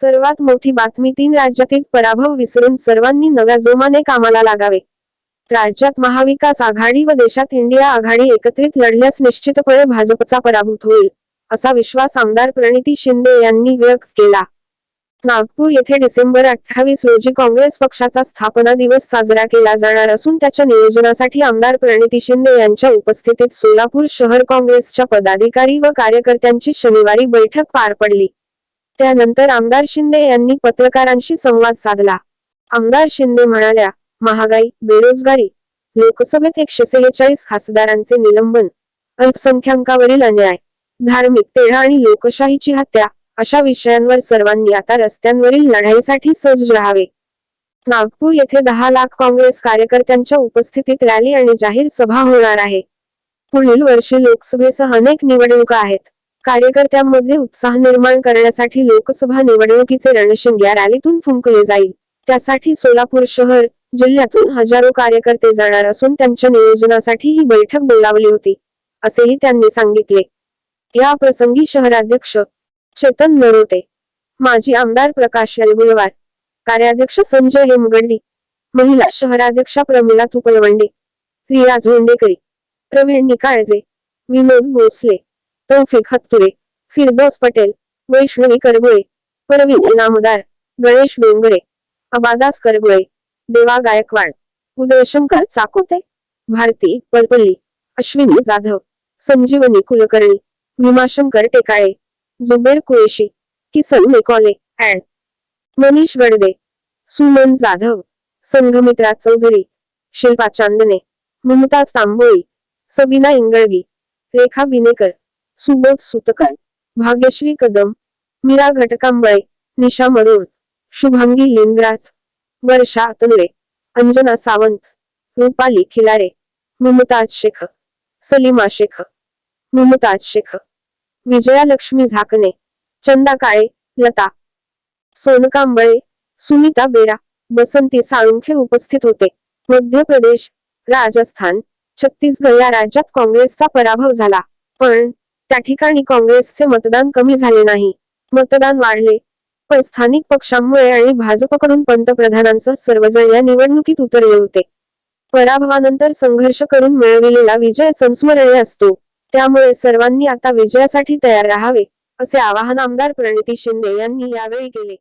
सर्वात मोठी बातमी तीन राज्यातील पराभव विसरून सर्वांनी नव्या जोमाने कामाला लागावे. राज्यात महाविकास आघाडी व देशात इंडिया आघाडी एकत्रित लढल्यास निश्चितपणे भाजपचा पराभूत होईल असा विश्वास आमदार प्रणिती शिंदे यांनी व्यक्त केला. नागपूर येथे डिसेंबर अठ्ठावीस रोजी काँग्रेस पक्षाचा स्थापना दिवस साजरा केला जाणार असून त्याच्या नियोजनासाठी आमदार प्रणिती शिंदे यांच्या उपस्थितीत सोलापूर शहर काँग्रेसच्या पदाधिकारी व कार्यकर्त्यांची शनिवारी बैठक पार पडली. त्यानंतर आमदार शिंदे यांनी पत्रकारांशी संवाद साधला. आमदार शिंदे म्हणाल्या महागाई बेरोजगारी लोकसभेत एकशे सेहेचाळीस खासदारांचे निलंबन अल्पसंख्याकावरील अन्याय धार्मिक तेढा आणि लोकशाहीची हत्या अशा विषयांवर सर्वांनी आता रस्त्यांवरील लढाईसाठी सज्ज राहावे. नागपूर येथे दहा लाख काँग्रेस कार्यकर्त्यांच्या उपस्थितीत रॅली आणि जाहीर सभा होणार आहे. पुढील वर्षी लोकसभेसह अनेक निवडणुका आहेत. कार्यकर्त्यांमध्ये उत्साह निर्माण करण्यासाठी लोकसभा निवडणुकीचे रणशिंग या रॅलीतून फुंकले जाईल. त्यासाठी सोलापूर शहर जिल्ह्यातून हजारो कार्यकर्ते जाणार असून त्यांच्या नियोजनासाठी ही बैठक बोलावली होती असेही त्यांनी सांगितले. या प्रसंगी शहराध्यक्ष चेतन नरोटे माजी आमदार प्रकाश यलगुलवार कार्याध्यक्ष संजय हेमगंडी महिला शहराध्यक्षा प्रमिला तुपलवंडे रिया झोंडेकरी प्रवीण निकाळजे विनोद भोसले तौफिक हत्तुरे फिरदोस पटेल वैष्णवी करगुळे परवीन इनामदार गणेश डोंगरे अबादास करगुळे देवा गायकवाड उदयशंकर चाकोते भारती पळपल्ली अश्विनी जाधव संजीवनी कुलकर्णी भीमाशंकर टेकाळे जुबेर कुरेशी किसन मेकॉले अँड मनीष गडदे सुमन जाधव संघमित्रा चौधरी शिल्पा चांदने मुमताज तांबोळी सबीना इंगळगी रेखा बिनेकर सुबोध सुतकर भाग्यश्री कदम मीरा घटकांबळे निशा मरोळ शुभांगी लिंगराज वर्षा अतनुरे अंजना सावंत रुपाली खिलारे मुमताज शेख सलीमा शेख मुमताज शेख विजयालक्ष्मी झाकणे चंदा काळे लता सोनकांबळे सुनीता बेरा बसंती साळुंखे उपस्थित होते. मध्य प्रदेश राजस्थान छत्तीसगड या राज्यात काँग्रेसचा पराभव झाला. पण त्या ठिकाणी काँग्रेसचे मतदान कमी झाले नाही. मतदान वाढले. पण स्थानिक पक्षांमुळे आणि भाजपकडून पंतप्रधानांसह सर्वजण या निवडणुकीत उतरले होते. पराभवानंतर संघर्ष करून मिळविलेला विजय संस्मरणीय असतो. त्यामुळे सर्वांनी आता विजयासाठी तयार राहावे असे आवाहन आमदार प्रणिती शिंदे यांनी यावेळी केले.